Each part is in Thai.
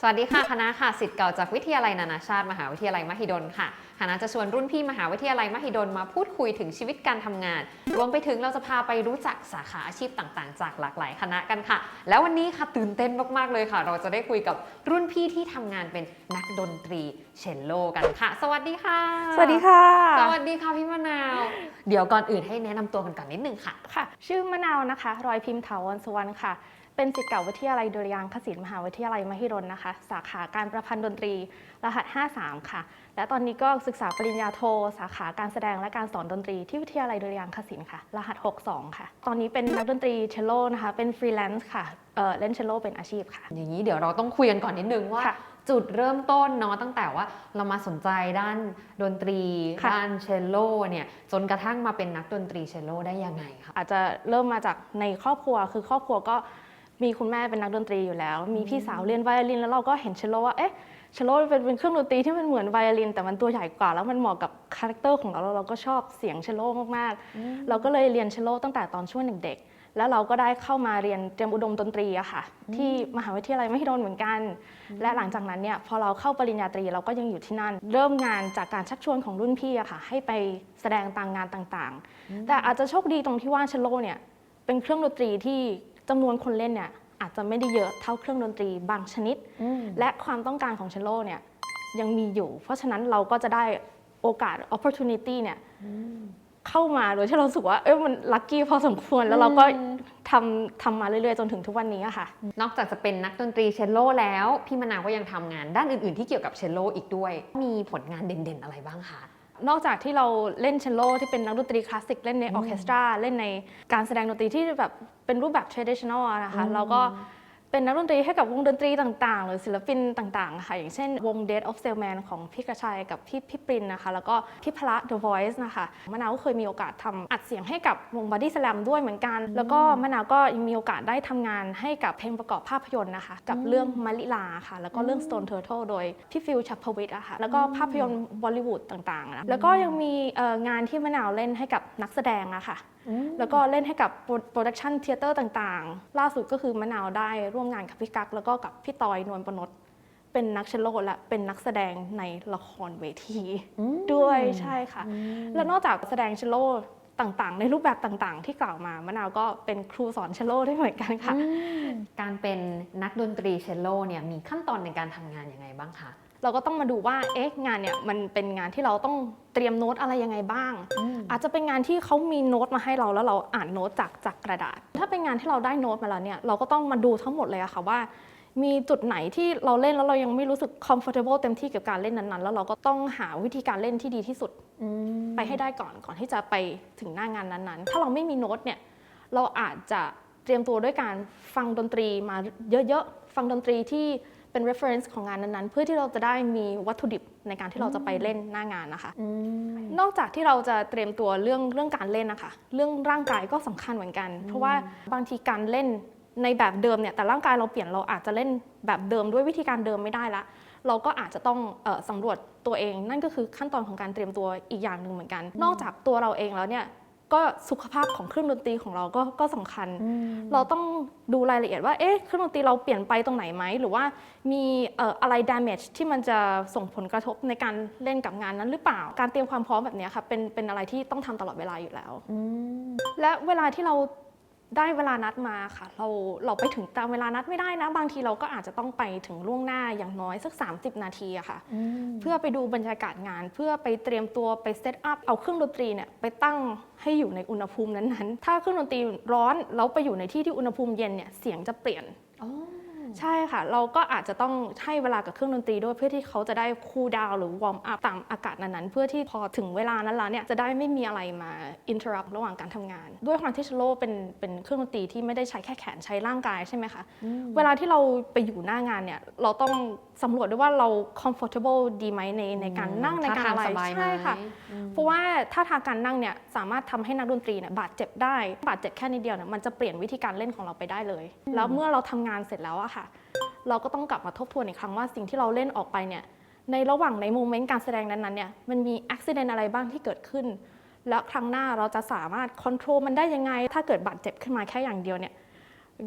สวัสดีค่ะคณะค่ะสิทธิ์เก่าจากวิทยาลัยนานาชาติ มหาวิทยาลัยมหิดลค่ะคณะจะชวนรุ่นพี่มหาวิทยาลัยมหิดลมาพูดคุยถึงชีวิตการทำงาน รวมไปถึงเราจะพาไปรู้จักสาขาอาชีพต่างๆ จากหลากหลายคณะกันค่ะ แล้ววันนี้ค่ะตื่นเต้นมากๆเลยค่ะ เราจะได้คุยกับรุ่นพี่ที่ทำงานเป็นนักดนตรีเชลโลกันค่ะ สวัสดีค่ะ สวัสดีค่ะ สวัสดีค่ะพี่มะนาว เดี๋ยวก่อนอื่นให้แนะนำตัวกันก่อนนิดนึงค่ะค่ะ ชื่อมะนาวนะคะ รอยพิมพ์ถาวรสุวรรณค่ะ เป็นศิษย์เก่าวิทยาลัยดุริยางคศิลป์มหาวิทยาลัยมหิดลนะคะ สาขาการประพันธ์ดนตรี รหัส 53 ค่ะ และตอนนี้ก็ศึกษาปริญญาโท สาขาการแสดงและการสอนดนตรีที่วิทยาลัยดุริยางคศิลป์ค่ะ รหัส 62 ค่ะ ตอนนี้เป็นนักดนตรีเชลโลนะคะ เป็นฟรีแลนซ์ค่ะเอ่อเล่นเชลโลเป็นอาชีพค่ะ อย่างนี้เดี๋ยวเราต้องคุยกันก่อนนิดนึงว่าค่ะจุดเริ่มต้นเนาะตั้งแต่ว่าเรามาสนใจด้านดนตรีค่ะด้านเชลโลเนี่ยจนกระทั่งมาเป็นนักดนตรีเชลโลได้ยังไงคะอาจจะเริ่มมาจากในครอบครัวคือครอบครัวก็ มีคุณแม่เป็นนักดนตรีอยู่แล้ว มีพี่สาวเรียนไวโอลินแล้วเราก็เห็นเชลโลว่าเอ๊ะเชลโลเป็นเป็นเครื่องดนตรีที่มันเหมือนไวโอลิน แต่มันตัวใหญ่กว่าแล้วมันเหมาะกับคาแรคเตอร์ของเราแล้วเราก็ชอบเสียงเชลโลมากๆ เราก็เลยเรียนเชลโลตั้งแต่ตอนช่วงเด็กๆ แล้วเราก็ได้เข้ามาเรียนเตรียมอุดมดนตรีอะค่ะ ที่มหาวิทยาลัยมหิดลเหมือนกัน และหลังจากนั้นเนี่ยพอเราเข้าปริญญาตรีเราก็ยังอยู่ที่นั่น เริ่มงานจากการชักชวนของรุ่นพี่อะค่ะ ให้ไปแสดงตามงานต่างๆ แต่อาจจะโชคดีตรงที่ว่าเชลโลเนี่ยเป็นเครื่องดนตรีที่ จำนวนคนเล่นเนี่ยอาจจะไม่ได้เยอะเท่าเครื่องดนตรีบางชนิด และความต้องการของเชลโลเนี่ยยังมีอยู่ เพราะฉะนั้นเราก็จะได้โอกาส opportunity เนี่ยเข้ามาโดยที่เรารู้สึกว่าเอ้ยมันลัคกี้พอสมควรแล้วเราก็ทำทำมาเรื่อยๆ จนถึงทุกวันนี้อะค่ะ นอกจากจะเป็นนักดนตรีเชลโลแล้ว พี่มะนาวก็ยังทำงานด้านอื่นๆ ที่เกี่ยวกับเชลโลอีกด้วย มีผลงานเด่นๆ อะไรบ้างคะ นอกจากที่เราเล่นเชลโลที่เป็นนักดนตรีคลาสสิกเล่นในออร์เคสตราเล่นในการแสดงดนตรีที่แบบเป็นรูปแบบ traditional อะนะคะแล้วก็ เป็นนักดนตรีให้กับวงดนตรีต่างๆ หรือศิลปินต่างๆค่ะอย่างเช่นวง Dead of Salesman ของพี่กระชัยกับพี่พี่ปรินนะคะ แล้วก็พี่พละ The Voice นะคะมะนาวก็เคยมีโอกาสทำอัดเสียงให้กับวง Body Slam ด้วยเหมือนกัน แล้วก็มะนาวก็ยังมีโอกาสได้ทำงานให้กับเพลงประกอบภาพยนตร์นะคะ กับเรื่องมาริลาค่ะ แล้วก็เรื่อง Stone Turtle โดยพี่ฟิลชัพพวิทย์อะค่ะแล้วก็ภาพยนตร์บอลิวูดต่างๆนะแล้วก็ยังมีงานที่มะนาวเล่นให้กับนักแสดงอะค่ะ แล้วก็เล่นให้กับโปรดักชันเทเตอร์ต่างๆ ล่าสุดก็คือมะนาวได้ร่วมงานกับพี่กั๊กแล้วก็กับพี่ตอยนวลปนดเป็นนักเชลโลและเป็นนักแสดงในละครเวทีด้วยใช่ค่ะ แล้วนอกจากแสดงเชลโลต่างๆ ในรูปแบบต่างๆ ที่กล่าวมามะนาวก็เป็นครูสอนเชลโลได้เหมือนกันค่ะ การเป็นนักดนตรีเชลโลเนี่ยมีขั้นตอนในการทำงานยังไงบ้างคะ เราก็ต้องมาดูว่า เอ๊ะ งานเนี่ยมันเป็นงานที่เราต้องเตรียมโน้ตอะไรยังไงบ้าง อาจจะเป็นงานที่เขามีโน้ตมาให้เราแล้วเราอ่านโน้ตจากจากกระดาษ ถ้าเป็นงานที่เราได้โน้ตมาแล้วเนี่ยเราก็ต้องมาดูทั้งหมดเลยอะค่ะว่า มีจุดไหนที่เราเล่นแล้วเรายังไม่รู้สึก comfortable เต็มที่กับการเล่นนั้นๆ แล้วเราก็ต้องหาวิธีการเล่นที่ดีที่สุดไปให้ได้ก่อนก่อนที่จะไปถึงหน้างานนั้นๆ ถ้าเราไม่มีโน้ตเนี่ยเราอาจจะเตรียมตัวด้วยการฟังดนตรีมาเยอะๆ ฟังดนตรีที่ เป็น reference ของงานนั้นๆ เพื่อที่เราจะได้มีวัตถุดิบในการที่เราจะไปเล่นหน้างานนะคะ นอกจากที่เราจะเตรียมตัวเรื่องเรื่องการเล่นนะคะ เรื่องร่างกายก็สำคัญเหมือนกัน เพราะว่าบางทีการเล่นในแบบเดิมเนี่ยแต่ร่างกายเราเปลี่ยนเราอาจจะเล่นแบบเดิมด้วยวิธีการเดิมไม่ได้ละ เราก็อาจจะต้องเออสำรวจตัวเอง นั่นก็คือขั้นตอนของการเตรียมตัวอีกอย่างหนึ่งเหมือนกัน นอกจากตัวเราเองแล้วเนี่ย ก็สุขภาพของเครื่องดนตรีของเราก็ก็สำคัญ เราต้องดูรายละเอียดว่าเอ๊ะเครื่องดนตรีเราเปลี่ยนไปตรงไหนไหม หรือว่ามีเอ่ออะไร damage ที่มันจะส่งผลกระทบในการเล่นกับงานนั้นหรือเปล่า การเตรียมความพร้อมแบบเนี้ยค่ะเป็นเป็นอะไรที่ต้องทำตลอดเวลาอยู่แล้ว และเวลาที่เรา ได้เวลานัดมาค่ะ เราเราไปถึงตามเวลานัดไม่ได้นะ บางทีเราก็อาจจะต้องไปถึงล่วงหน้าอย่างน้อยสัก 30 นาทีอะค่ะ เพื่อไปดูบรรยากาศงาน เพื่อไปเตรียมตัวไปเซตอัพเอาเครื่องดนตรีเนี่ยไปตั้งให้อยู่ในอุณหภูมินั้นๆ ถ้าเครื่องดนตรีร้อนแล้วไปอยู่ในที่ที่อุณหภูมิเย็นเนี่ยเสียงจะเปลี่ยน ใช่ค่ะ เราก็อาจจะต้องให้เวลากับเครื่องดนตรีด้วยเพื่อที่เขาจะได้คูลดาวหรือวอร์มอัพตามอากาศนั้นๆ เพื่อที่พอถึงเวลานั้นแล้วเนี่ยจะได้ไม่มีอะไรมาอินเทอร์รัระหว่างการทำงาน ด้วยความที่ชโลเป็นเป็นเครื่องดนตรีที่ไม่ได้ใช้แค่แขนใช้ร่างกายใช่ไหมคะเวลาที่เราไปอยู่หน้างานเนี่ยเราต้องสำรวจด้วยว่าเรา comfortable ดีไหมในในการนั่งในการอะไรท่ทงสบายไหมใช่ค่ะ เพราะว่าถ้าทางการนั่งเนี่ยสามารถทำให้นักดนตรีเนี่ยบาดเจ็บได้ บาดเจ็บแค่นิดเดียวเนี่ยมันจะเปลี่ยนวิธีการเล่นของเราไปได้เลย แล้วเมื่อเราทำงานเสร็จแล้วอะค่ะ เราก็ต้องกลับมาทบทวนอีกครั้งว่าสิ่งที่เราเล่นออกไปเนี่ยในระหว่างในโมเมนต์การแสดงนั้นๆเนี่ยมันมีอุบิเหตุอะไรบ้างที่เกิดขึ้น แล้วครั้งหน้าเราจะสามารถควบคุมมันได้ยังไง ถ้าเกิดบาดเจ็บขึ้นมาแค่อย่างเดียวเนี่ย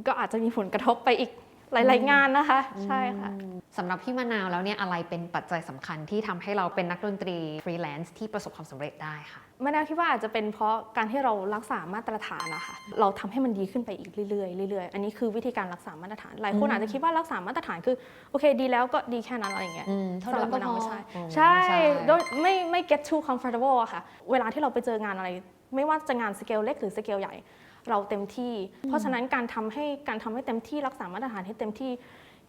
ก็อาจจะมีผลกระทบไปอีก หลาย ๆ งานนะคะ ใช่ค่ะอืมสำหรับพี่มะนาวแล้วเนี่ยอะไรเป็นปัจจัยสำคัญที่ทำให้เราเป็นนักดนตรีฟรีแลนซ์ที่ประสบความสำเร็จได้ค่ะมะนาวคิดว่าอาจจะเป็นเพราะการที่เรารักษามาตรฐานนะคะเราทำให้มันดีขึ้นไปอีกเรื่อยๆเรื่อยๆ อันนี้คือวิธีการรักษามาตรฐาน หลายคนอืมอาจจะคิดว่ารักษามาตรฐานคือโอเคดีแล้วก็ดีแค่นั้นอะไรอย่างเงี้ย อืมเท่าสำหเดิรัมบก็มะนาวพอไม่ใช่อืมใช่โดยไม่ไม่ get too comfortable อะค่ะ เวลาที่เราไปเจองานอะไร ไม่ว่าจะงานสเกลเล็กหรือสเกลใหญ่ เราเต็มที่ เพราะฉะนั้นการทำให้การทำให้เต็มที่รักษามาตรฐานให้เต็มที่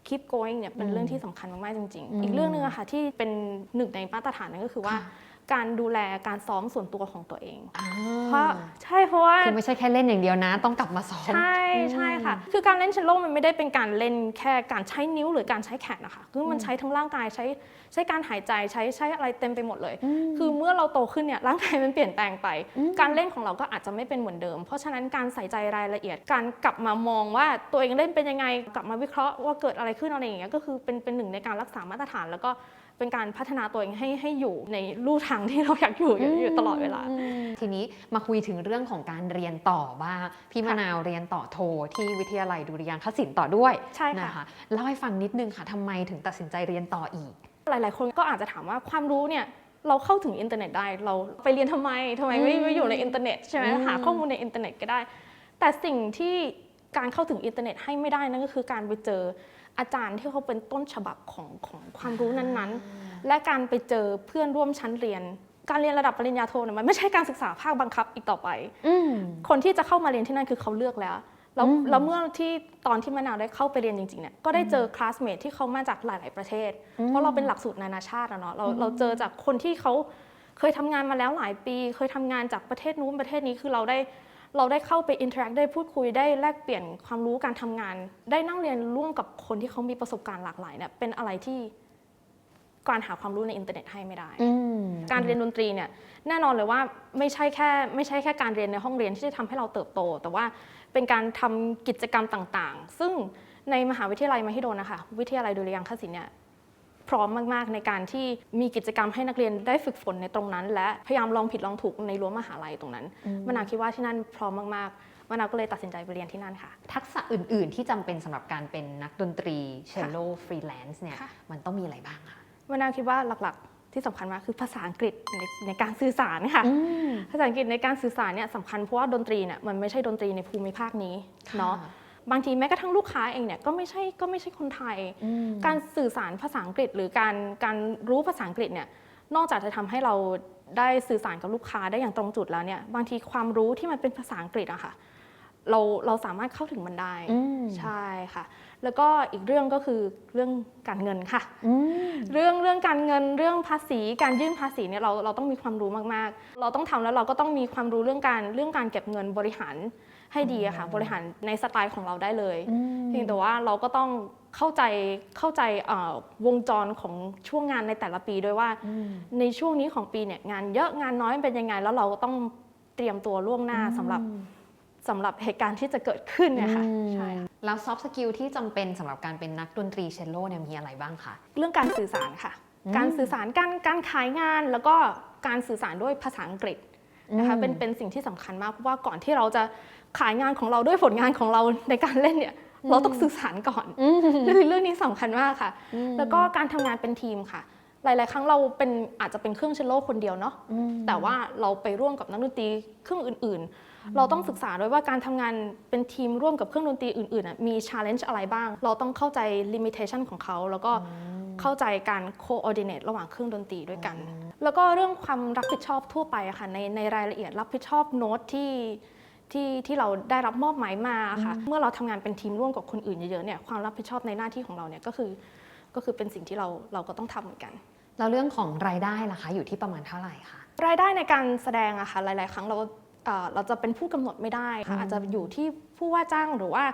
keep going เนี่ยเป็นเรื่องที่สำคัญมากๆจริงอืมๆอีกเรื่องหนึงอะค่ะที่เป็นหนึ่งในมาตรฐานนั่นก็คือว่าค่ะ การดูแลการซ้อมส่วนตัวของตัวเองอ่าเพราะใช่เพราะว่าคือไม่ใช่แค่เล่นอย่างเดียวนะ ต้องกลับมาซ้อม ใช่ใช่ค่ะ คือการเล่นเชลโลมันไม่ได้เป็นการเล่นแค่การใช้นิ้วหรือการใช้แขนนะคะ คือมันใช้ทั้งร่างกายใช้ใช้การหายใจใช้ใช้อะไรเต็มไปหมดเลย คือเมื่อเราโตขึ้นเนี่ยร่างกายมันเปลี่ยนแปลงไป การเล่นของเราก็อาจจะไม่เป็นเหมือนเดิม เพราะฉะนั้นการใส่ใจรายละเอียด การกลับมามองว่าตัวเองเล่นเป็นยังไง กลับมาวิเคราะห์ว่าเกิดอะไรขึ้นอะไรอย่างเงี้ยก็คือเป็นเป็นหนึ่งในการรักษามาตรฐานแล้วก็ เป็นการพัฒนาตัวเองให้ให้อยู่ในลู่ทางที่เราอยากอยู่อยู่อยู่ตลอดเวลา ทีนี้มาคุยถึงเรื่องของการเรียนต่อบ้างพี่มะนาวเรียนต่อโทที่วิทยาลัยดุริยางคศิลป์ต่อด้วยใช่ค่ะนะคะเล่าให้ฟังนิดนึงค่ะทำไมถึงตัดสินใจเรียนต่ออีก หลาย ๆ คนก็อาจจะถามว่าความรู้เนี่ยเราเข้าถึงอินเทอร์เน็ตได้ เราไปเรียนทำไมทำไมไม่อืมไม่อยู่ในอินเทอร์เน็ตใช่ไหมอืมหาข้อมูลในอินเทอร์เน็ตก็ได้ แต่สิ่งที่การเข้าถึงอินเทอร์เน็ตให้ไม่ได้นั่นก็คือการไปเจอ อาจารย์ที่เขาเป็นต้นฉบับของของความรู้นั้นๆ และการไปเจอเพื่อนร่วมชั้นเรียน การเรียนระดับปริญญาโทเนี่ยมันไม่ใช่การศึกษาภาคบังคับอีกต่อไปอืมคนที่จะเข้ามาเรียนที่นั่นคือเขาเลือกแล้วแล้วอืมแล้วเมื่อที่ตอนที่มะนาวได้เข้าไปเรียนจริงๆเนี่ยก็ได้เจอคลาสเมทที่เขามาจากหลาย ๆประเทศ เพราะเราเป็นหลักสูตรนานาชาติอะเนาะเราเราเจอจากคนที่เขาเคยทำงานมาแล้วหลายปี เคยทำงานจากประเทศนู้นประเทศนี้คือเราได้ เราได้เข้าไปอินเทอร์แอคได้พูดคุยได้แลกเปลี่ยนความรู้การทำงาน ได้นั่งเรียนร่วมกับคนที่เขามีประสบการณ์หลากหลายเนี่ยเป็นอะไรที่การหาความรู้ในอินเทอร์เน็ตให้ไม่ได้อืมการเรียนดนตรีเนี่ยแน่นอนเลยว่าไม่ใช่แค่ไม่ใช่แค่การเรียนในห้องเรียนที่จะทำให้เราเติบโต แต่ว่าเป็นการทำกิจกรรมต่างๆ ซึ่งในมหาวิทยาลัยมหิดลนะคะวิทยาลัยดุริยางคศิลป์เนี่ยพ ร้อมมาก ๆ ในการที่มีกิจกรรมให้นักเรียนได้ฝึกฝนในตรงนั้น และพยายามลองผิดลองถูกในรั้วมหาลัยตรงนั้นมะนาวคิดว่าที่นั่นพร้อมมากๆมะนาวก็เลยตัดสินใจไปเรียนที่นั่นค่ะ ทักษะอื่น ๆ ที่จำเป็นสำหรับการเป็นนักดนตรีเชลโลฟรีแลนซ์เนี่ยค่ะมันต้องมีอะไรบ้างคะมะนาวคิดว่าหลักๆที่สำคัญมากคือภาษาอังกฤษในในการสื่อสารค่ะภาษาอังกฤษในการสื่อสารเนี่ยสำคัญเพราะว่าดนตรีเนี่ยมันไม่ใช่ดนตรีในภูมิภาคนี้เนาะ บางทีแม้กระทั่งลูกค้าเองเนี่ยก็ไม่ใช่ก็ไม่ใช่คนไทย การสื่อสารภาษาอังกฤษ หรือการการรู้ภาษาอังกฤษเนี่ยนอกจากจะทำให้เราได้สื่อสารกับลูกค้าได้อย่างตรงจุดแล้วเนี่ยบางทีความรู้ที่มันเป็นภาษาอังกฤษอะค่ะเราเราสามารถเข้าถึงมันได้อืมใช่ค่ะ แล้วก็อีกเรื่องก็คือเรื่องการเงินค่ะอืมเรื่องเรื่องการเงินเรื่องภาษีการยื่นภาษีเนี่ยเราเราต้องมีความรู้มากๆ เราต้องทำแล้วเราก็ต้องมีความรู้เรื่องการเรื่องการเก็บเงินบริหาร ให้ดีอะค่ะบริหารในสไตล์ของเราได้เลยเพียงแต่ว่าเราก็ต้องเข้าใจเข้าใจเอ่อวงจรของช่วงงานในแต่ละปีด้วยว่า ในช่วงนี้ของปีเนี่ยงานเยอะงานน้อยเป็นยังไง แล้วเราก็ต้องเตรียมตัวล่วงหน้าสำหรับสำหรับเหตุการณ์ที่จะเกิดขึ้นเนี่ยค่ะใช่ค่ะแล้วซอฟต์สกิลที่จำเป็นสำหรับการเป็นนักดนตรีเชลโลเนี่ยมีอะไรบ้างคะเรื่องการสื่อสารค่ะอืมการสื่อสารการการขายงานแล้วก็การสื่อสารด้วยภาษาอังกฤษนะคะอืมเป็นเป็นสิ่งที่สำคัญมากเพราะว่าก่อนที่เราจะ ขายงานของเราด้วยผลงานของเราในการเล่นเนี่ยเราต้องสื่อสารก่อนคือเรื่องนี้สำคัญมากค่ะ แล้วก็การทำงานเป็นทีมค่ะ หลาย ๆ ครั้งเราเป็นอาจจะเป็นเครื่องเชลโลคนเดียวเนาะแต่ว่าเราไปร่วมกับนักดนตรีเครื่องอื่น ๆ เราต้องศึกษาด้วยว่าการทำงานเป็นทีมร่วมกับเครื่องดนตรีอื่นๆน่ะมี challenge อะไรบ้าง เราต้องเข้าใจ limitation ของเขาแล้วก็เข้าใจการ coordinate ระหว่างเครื่องดนตรีด้วยกัน แล้วก็เรื่องความรับผิดชอบทั่วไปอะค่ะในในรายละเอียดรับผิดชอบโน้ตที่ ที่ที่เราได้รับมอบหมายมาค่ะเมื่อเราทำงานเป็นทีมร่วมกับคนอื่นเยอะๆเนี่ยความรับผิดชอบในหน้าที่ของเราเนี่ยก็คือ ก็คือเป็นสิ่งที่เราเราก็ต้องทำเหมือนกัน แล้วเรื่องของรายได้ล่ะคะอยู่ที่ประมาณเท่าไหร่คะรายได้ในการแสดงอะค่ะหลาย ๆ ครั้งเราเอ่อเราจะเป็นผู้กำหนดไม่ได้ค่ะอาจจะอยู่ที่ผู้ว่าจ้างหรือว่า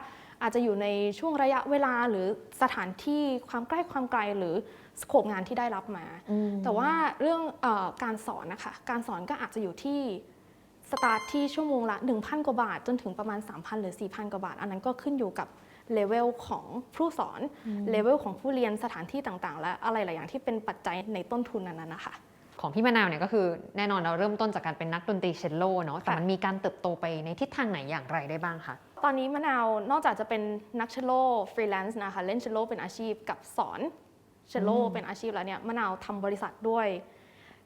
อาจจะอยู่ในช่วงระยะเวลาหรือสถานที่ความใกล้ความไกลหรือสโคปงานที่ได้รับมา แต่ว่าเรื่องเออการสอนนะคะการสอนก็อาจจะอยู่ที่ สตาร์ทที่ชั่วโมงละ 1,000 กว่าบาท จนถึงประมาณ 3,000 หรือ 4,000 กว่าบาท อันนั้นก็ขึ้นอยู่กับเลเวลของผู้สอนเลเวลของผู้เรียนสถานที่ต่างๆ และอะไรหลายอย่างที่เป็นปัจจัยในต้นทุนนั้นๆนะคะของพี่มะนาวเนี่ยก็คือแน่นอนเราเริ่มต้นจากการเป็นนักดนตรีเชลโลเนาะแต่ค่ะมันมีการเติบโตไปในทิศทางไหนอย่างไรได้บ้างคะตอนนี้มะนาวนอกจากจะเป็นนักเชลโลฟรีแลนซ์นะคะเล่นเชลโลเป็นอาชีพกับสอนเชลโลอืมเป็นอาชีพแล้วเนี่ยมะนาวทำบริษัทด้วย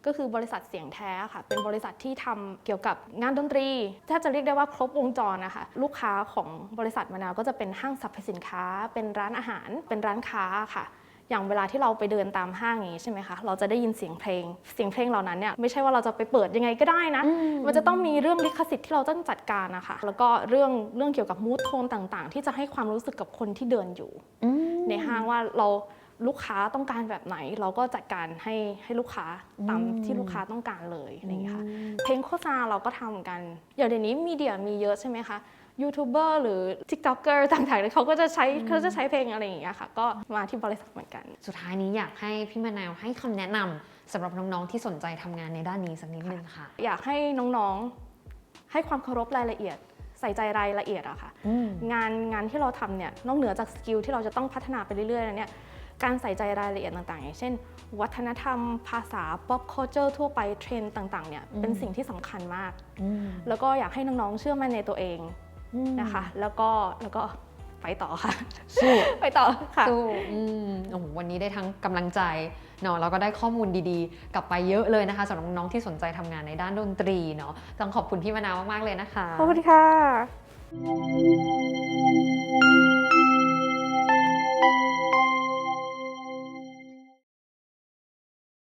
ก็คือบริษัทเสียงแท้ค่ะ เป็นบริษัทที่ทำเกี่ยวกับงานดนตรีถ้าจะเรียกได้ว่าครบวงจรนะคะ ลูกค้าของบริษัทมะนาวก็จะเป็นห้างสรรพสินค้า เป็นร้านอาหาร เป็นร้านค้าค่ะ อย่างเวลาที่เราไปเดินตามห้างอย่างนี้ใช่ไหมคะ เราจะได้ยินเสียงเพลง เสียงเพลงเหล่านั้นเนี่ยไม่ใช่ว่าเราจะไปเปิดยังไงก็ได้นะ มันจะต้องมีเรื่องลิขสิทธิ์ที่เราต้องจัดการนะคะ แล้วก็เรื่องเรื่องเกี่ยวกับมูทโทนต่างๆ ที่จะให้ความรู้สึกกับคนที่เดินอยู่ ในห้างว่าเรา ลูกค้าต้องการแบบไหน เราก็จัดการให้ให้ลูกค้าตามอืมที่ลูกค้าต้องการเลยอะไรอย่างเงี้ยค่ะเพลงโฆษณาเราก็ทำกันอย่างเดี๋ยวนี้มีเดียมีเยอะใช่ไหมคะยูทูบเบอร์หรือ TikToker ต่างๆเขาก็จะใช้เขาจะใช้เพลงอะไรอย่างเงี้ยค่ะ ก็มาที่บริษัทเหมือนกัน สุดท้ายนี้อยากให้พี่มะนาวให้คำแนะนำสำหรับน้องๆที่สนใจทำงานในด้านนี้สักนิดนึงค่ะ อยากให้น้องๆให้ความเคารพรายละเอียดใส่ใจรายละเอียดอะค่ะ งานงานที่เราทำเนี่ยนอกเหนือจากสกิลที่เราจะต้องพัฒนาไปเรื่อยๆแล้วเนี่ย การใส่ใจรายละเอียดต่างๆ อย่างเช่น วัฒนธรรม ภาษา pop culture ทั่วไปเทรนด์ต่างๆเนี่ยอืมเป็นสิ่งที่สำคัญมากอืมแล้วก็อยากให้น้องๆเชื่อมั่นในตัวเองนะคะ แล้วก็แล้วก็ไปต่อค่ะสู้ไปต่อค่ะสู้อืมโอ้โหวันนี้ได้ทั้งกำลังใจเนาะแล้วก็ได้ข้อมูลดีๆ กลับไปเยอะเลยนะคะสำหรับน้องๆที่สนใจทำงานในด้านดนตรีเนาะต้องขอบคุณพี่มะนาวมากๆเลยนะคะ ขอบคุณค่ะ